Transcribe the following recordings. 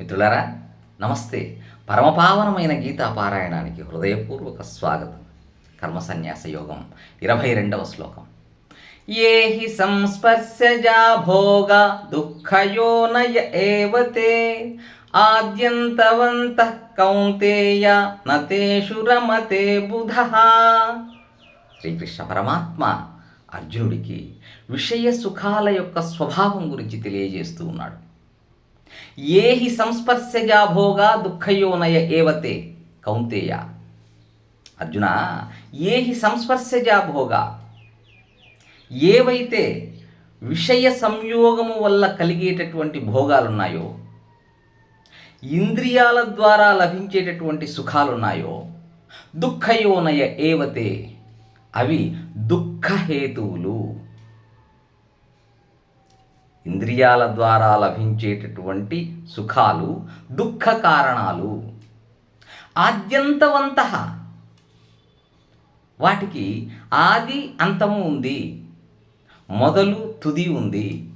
మిత్రులారా నమస్తే. పరమపావనమైన గీతా పారాయణానికి హృదయపూర్వక స్వాగతం. కర్మ సన్యాస యోగం ఇరవై రెండవ శ్లోకం. ఏ హి సంస్పర్శజా భోగ దుఃఖయోనయ ఏవతే ఆద్యంతవంత కౌంతేయ నతేషు రమతే బుధ. శ్రీకృష్ణ పరమాత్మ అర్జునుడికి విషయ సుఖాల యొక్క స్వభావం గురించి తెలియజేస్తూ ఉన్నాడు. ఏ హి సంస్పర్శగా భోగా దుఃఖయోనయ ఏవతే? కౌంతేయ. అర్జున ఏ హి సంస్పర్శజా భోగా? ఏవైతే విషయ సంయోగము వల్ల కలిగేటటువంటి భోగాలున్నాయో ఇంద్రియాల ద్వారా లభించేటటువంటి సుఖాలున్నాయో దుఃఖయోనయ ఏవతే? అవి దుఃఖహేతువులు. ఇంద్రియాల ద్వారా లభించేటటువంటి సుఖాలు దుఃఖ కారణాలు. ఆద్యంతవంత. వాటికి ఆది అంతము ఉంది. మొదలు తుది ఉంది.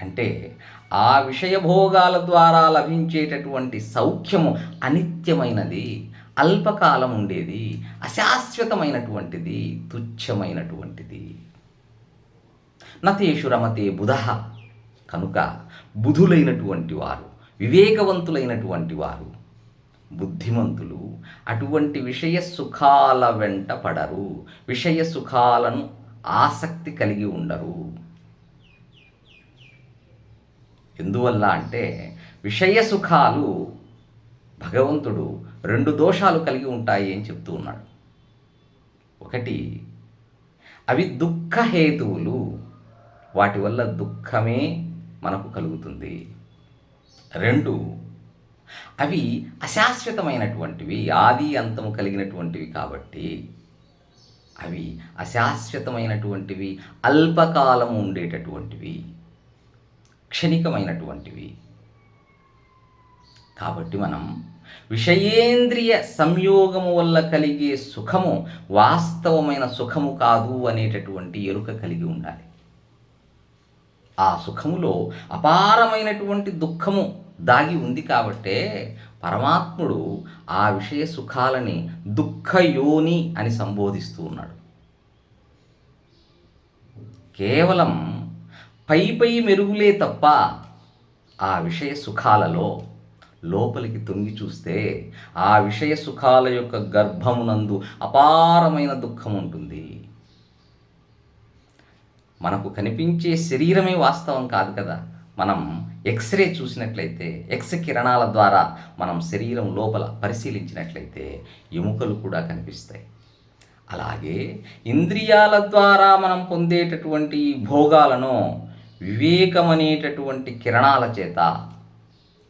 అంటే ఆ విషయభోగాల ద్వారా లభించేటటువంటి సౌఖ్యము అనిత్యమైనది అల్పకాలం ఉండేది అశాశ్వతమైనటువంటిది తుచ్చమైనటువంటిది నతేషు రమతే బుధ. కనుక బుధులైనటువంటి వారు వివేకవంతులైనటువంటి వారు బుద్ధిమంతులు అటువంటి విషయ సుఖాల వెంట పడరు. విషయ సుఖాలను ఆసక్తి కలిగి ఉండరు. ఎందువల్ల అంటే విషయ సుఖాలు భగవంతుడు రెండు దోషాలు కలిగి ఉంటాయి అని చెప్తూ ఉన్నాడు. ఒకటి అవి దుఃఖహేతువులు. వాటి వల్ల దుఃఖమే మనకు కలుగుతుంది. రెండు అవి అశాశ్వతమైనటువంటివి ఆది అంతము కలిగినటువంటివి కాబట్టి అవి అశాశ్వతమైనటువంటివి అల్పకాలము ఉండేటటువంటివి క్షణికమైనటువంటివి. కాబట్టి మనం విషయేంద్రియ సంయోగము వల్ల కలిగే సుఖము వాస్తవమైన సుఖము కాదు అనేటటువంటి ఎరుక కలిగి ఉండాలి. ఆ సుఖములో అపారమైనటువంటి దుఃఖము దాగి ఉంది కాబట్టే పరమాత్ముడు ఆ విషయ సుఖాలని దుఃఖయోని అని సంబోధిస్తూ ఉన్నాడు. కేవలం పై పై మెరుగులే తప్ప ఆ విషయ సుఖాలలో లోపలికి తొంగి చూస్తే ఆ విషయ సుఖాల యొక్క గర్భమునందు అపారమైన దుఃఖం ఉంటుంది మనకు కనిపించే శరీరమే వాస్తవం కాదు కదా. మనం ఎక్స్రే చూసినట్లయితే ఎక్స్ కిరణాల ద్వారా మనం శరీరం లోపల పరిశీలించినట్లయితే ఎముకలు కూడా కనిపిస్తాయి. అలాగే ఇంద్రియాల ద్వారా మనం పొందేటటువంటి భోగాలను వివేకమనేటటువంటి కిరణాల చేత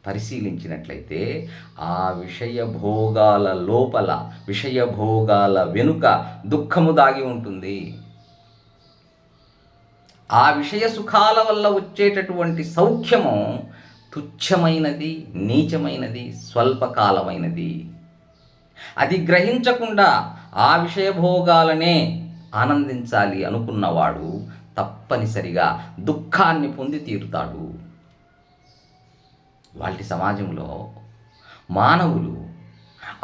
పరిశీలించినట్లయితే ఆ విషయ భోగాల లోపల విషయ భోగాల వెనుక దుఃఖము దాగి ఉంటుంది. ఆ విషయ సుఖాల వల్ల వచ్చేటటువంటి సౌఖ్యము తుచ్చమైనది నీచమైనది స్వల్పకాలమైనది. అది గ్రహించకుండా ఆ విషయ భోగాలనే ఆనందించాలి అనుకున్నవాడు తప్పనిసరిగా దుఃఖాన్ని పొంది తీరుతాడు. వాటి సమాజంలో మానవులు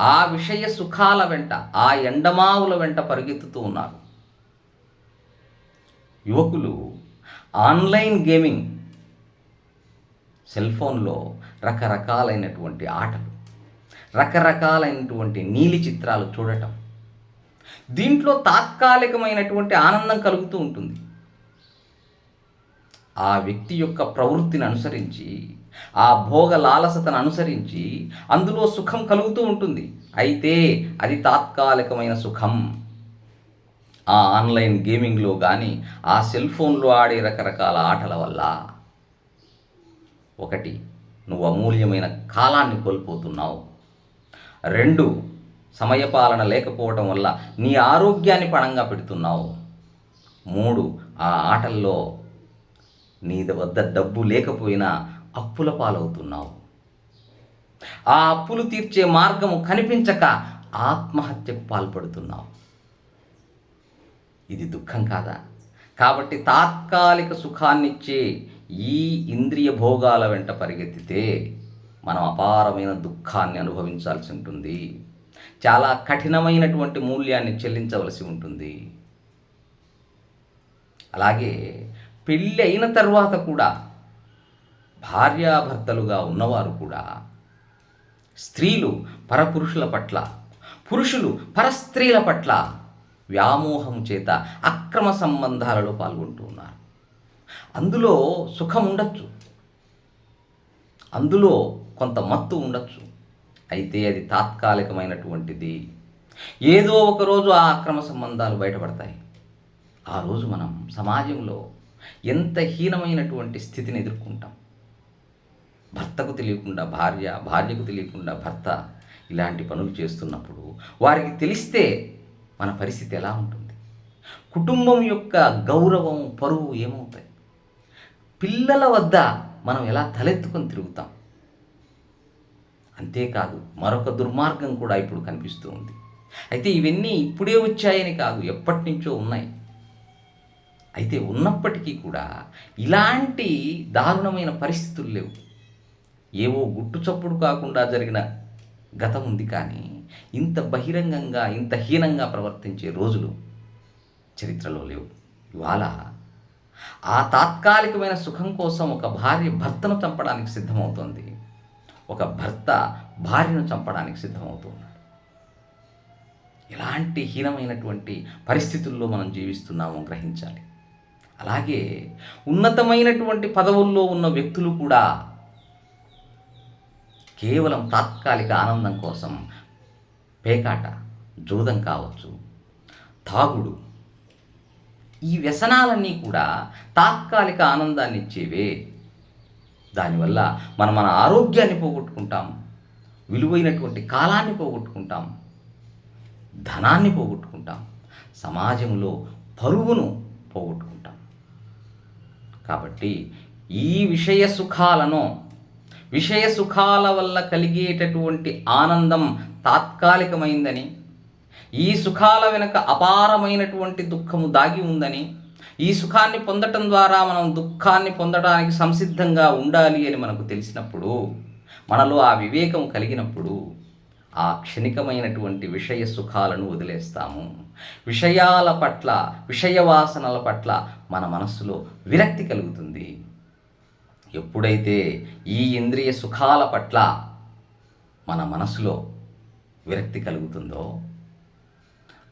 ఆ విషయ సుఖాల వెంట ఆ ఎండమావుల వెంట పరిగెత్తుతూ ఉన్నారు. యువకులు ఆన్లైన్ గేమింగ్ సెల్ఫోన్లో రకరకాలైనటువంటి ఆటలు రకరకాలైనటువంటి నీలి చిత్రాలు చూడటం. దీంట్లో తాత్కాలికమైనటువంటి ఆనందం కలుగుతూ ఉంటుంది. ఆ వ్యక్తి యొక్క ప్రవృత్తిని అనుసరించి ఆ భోగ లాలసతను అనుసరించి అందులో సుఖం కలుగుతూ ఉంటుంది. అయితే అది తాత్కాలికమైన సుఖం. ఆ ఆన్లైన్ గేమింగ్లో కానీ ఆ సెల్ ఫోన్లో ఆడే రకరకాల ఆటల వల్ల ఒకటి నువ్వు అమూల్యమైన కాలాన్ని కోల్పోతున్నావు. రెండు సమయపాలన లేకపోవటం వల్ల నీ ఆరోగ్యాన్ని పణంగా పెడుతున్నావు. మూడు ఆ ఆటల్లో నీ వద్ద డబ్బు లేకపోయినా అప్పుల పాలవుతున్నావు. ఆ అప్పులు తీర్చే మార్గము కనిపించక ఆత్మహత్యకు పాల్పడుతున్నావు. ఇది దుఃఖం కాదా? కాబట్టి తాత్కాలిక సుఖాన్నిచ్చే ఈ ఇంద్రియ భోగాల వెంట పరిగెత్తితే మనం అపారమైన దుఃఖాన్ని అనుభవించాల్సి ఉంటుంది. చాలా కఠినమైనటువంటి మూల్యాన్ని చెల్లించవలసి ఉంటుంది. అలాగే పెళ్ళి అయిన తర్వాత కూడా భార్యాభర్తలుగా ఉన్నవారు కూడా స్త్రీలు పరపురుషుల పట్ల పురుషులు పరస్త్రీల పట్ల వ్యామోహం చేత అక్రమ సంబంధాలలో పాల్గొంటూ ఉన్నారు. అందులో సుఖం ఉండొచ్చు. అందులో కొంత మత్తు ఉండొచ్చు. అయితే అది తాత్కాలికమైనటువంటిది. ఏదో ఒక రోజు ఆ అక్రమ సంబంధాలు బయటపడతాయి. ఆ రోజు మనం సమాజంలో ఎంత హీనమైనటువంటి స్థితిని ఎదుర్కొంటాం. భర్తకు తెలియకుండా భార్య భార్యకు తెలియకుండా భర్త ఇలాంటి పనులు చేస్తున్నప్పుడు వారికి తెలిస్తే మన పరిస్థితి ఎలా ఉంటుంది? కుటుంబం యొక్క గౌరవం పరువు ఏమవుతాయి? పిల్లల వద్ద మనం ఎలా తలెత్తుకొని తిరుగుతాం? అంతేకాదు మరొక దుర్మార్గం కూడా ఇప్పుడు కనిపిస్తూ ఉంది. అయితే ఇవన్నీ ఇప్పుడే వచ్చాయని కాదు ఎప్పటి నుంచో ఉన్నాయి. అయితే ఉన్నప్పటికీ కూడా ఇలాంటి దారుణమైన పరిస్థితులు లేవు. ఏవో గుట్టు చప్పుడు కాకుండా జరిగిన గతం ఉంది కానీ ఇంత బహిరంగంగా ఇంత హీనంగా ప్రవర్తించే రోజులు చరిత్రలో లేవు. ఇవాళ ఆ తాత్కాలికమైన సుఖం కోసం ఒక భార్య భర్తను చంపడానికి సిద్ధమవుతోంది. ఒక భర్త భార్యను చంపడానికి సిద్ధమవుతున్నాడు ఎలాంటి హీనమైనటువంటి పరిస్థితుల్లో మనం జీవిస్తున్నామో గ్రహించాలి. అలాగే ఉన్నతమైనటువంటి పదవుల్లో ఉన్న వ్యక్తులు కూడా కేవలం తాత్కాలిక ఆనందం కోసం పేకాట జూదం కావచ్చు తాగుడు. ఈ వ్యసనాలన్నీ కూడా తాత్కాలిక ఆనందాన్ని ఇచ్చేవే. దానివల్ల మనం మన ఆరోగ్యాన్ని పోగొట్టుకుంటాం విలువైనటువంటి కాలాన్ని పోగొట్టుకుంటాం ధనాన్ని పోగొట్టుకుంటాం సమాజంలో పరువును పోగొట్టుకుంటాం. కాబట్టి ఈ విషయ సుఖాలను విషయ సుఖాల వల్ల కలిగేటటువంటి ఆనందం తాత్కాలికమైందని ఈ సుఖాల వెనుక అపారమైనటువంటి దుఃఖము దాగి ఉందని ఈ సుఖాన్ని పొందటం ద్వారా మనం దుఃఖాన్ని పొందడానికి సంసిద్ధంగా ఉండాలి అని మనకు తెలిసినప్పుడు మనలో ఆ వివేకం కలిగినప్పుడు ఆ క్షణికమైనటువంటి విషయ సుఖాలను వదిలేస్తాము. విషయాల పట్ల విషయ వాసనల పట్ల మన మనస్సులో విరక్తి కలుగుతుంది. ఎప్పుడైతే ఈ ఇంద్రియ సుఖాల పట్ల మన మనసులో విరక్తి కలుగుతుందో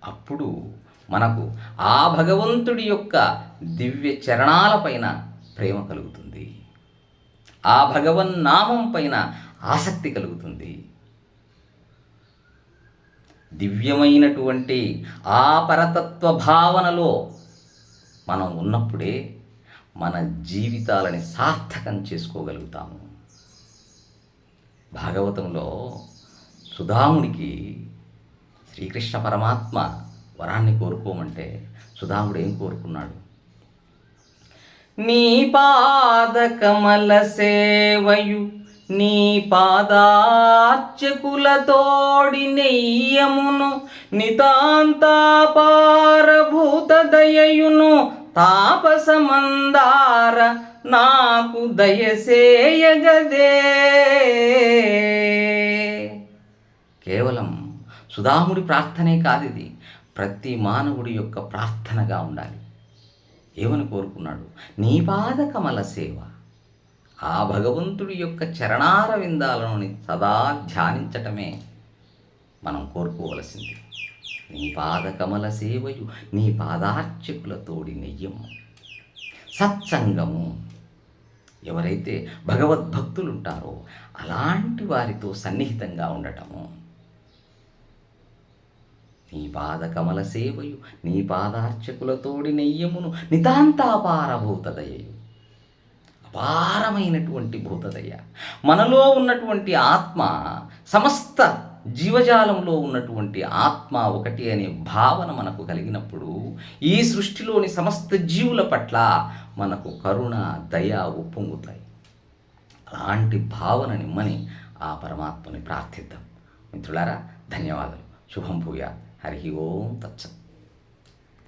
అప్పుడు మనకు ఆ భగవంతుడి యొక్క దివ్య చరణాలపైన ప్రేమ కలుగుతుంది. ఆ భగవన్నామం పైన ఆసక్తి కలుగుతుంది. దివ్యమైనటువంటి ఆ పరతత్వ భావనలో మనం ఉన్నప్పుడే మన జీవితాలని సార్థకం చేసుకోగలుగుతాము. భాగవతంలో సుధాముడికి శ్రీకృష్ణ పరమాత్మ వరాన్ని కోరుకోమంటే సుధాముడు ఏం కోరుకున్నాడు? నీ పాద కమల సేవయు నీ పాదార్చకులతోడి నెయ్యమును నితాంతాపారభూత దయయును తాపసమందార నాకు దయసేయగదే. కేవలం సుధాముడి ప్రార్థనే కాదు ఇది ప్రతి మానవుడి యొక్క ప్రార్థనగా ఉండాలి. ఏమని కోరుకున్నాడు? నీ పాద కమల సేవ. ఆ భగవంతుడి యొక్క చరణార విందాలను సదా ధ్యానించటమే మనం కోరుకోవలసింది. నీ పాదకమల సేవయు నీ పాదార్చకులతోడి నెయ్యము. సత్సంగము. ఎవరైతే భగవద్భక్తులు ఉంటారో అలాంటి వారితో సన్నిహితంగా ఉండటము. నీ పాదకమల సేవయు నీ పాదార్చకులతోడి నెయ్యమును నితాంతాపార భూతదయయు అపారమైనటువంటి భూతదయ మనలో ఉన్నటువంటి ఆత్మ సమస్త జీవజాలంలో ఉన్నటువంటి ఆత్మ ఒకటి అనే భావన మనకు కలిగినప్పుడు ఈ సృష్టిలోని సమస్త జీవుల పట్ల మనకు కరుణ దయ ఉప్పొంగుతాయి. అలాంటి భావన నిమ్మని ఆ పరమాత్మని ప్రార్థిద్దాం. మిత్రులారా ధన్యవాదాలు. శుభం భూయా. హరి ఓం తత్సత్.